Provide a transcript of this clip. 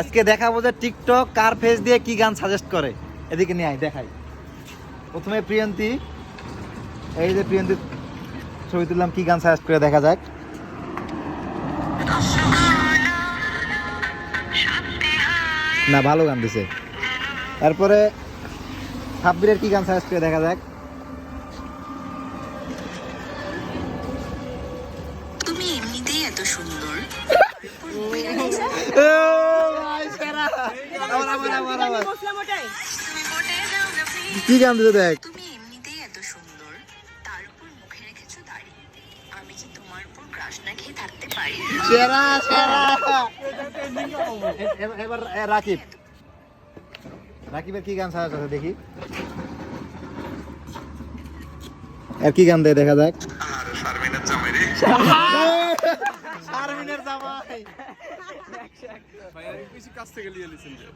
আজকে দেখাবো যে টিকটক কার ফেস দিয়ে কি গান সাজেস্ট করে। এদিকে নিয়ে আয় দেখাই। প্রথমে প্রিয়ন্তী। এই যে প্রিয়ন্তী ছবি তুললাম কি গান সাজেস্ট করে দেখা যাক। না ভালো গান দিছে। তারপরে সাব্বিরের কি গান সাজেস্ট করে দেখা যাক। তুমি এমনিতেই এত সুন্দর। কি গান দিতে দেখ? তুমি এমনিতেই এত সুন্দর। তার উপর মুখে রেখেছো দাড়ি। আমি কি তোমার উপর ক্রাশ না খেয়ে থাকতে পারি? সেরা সেরা। এ- এ- এবার রাকিব। রাকিবের কি গান আছে দেখি। আর কি গান দেয় দেখা যাক। শারমিনের জামাই রে। শারমিনের জামাই। ভাই আমি কিছু কাছ থেকে নিয়ে লিছেন যে?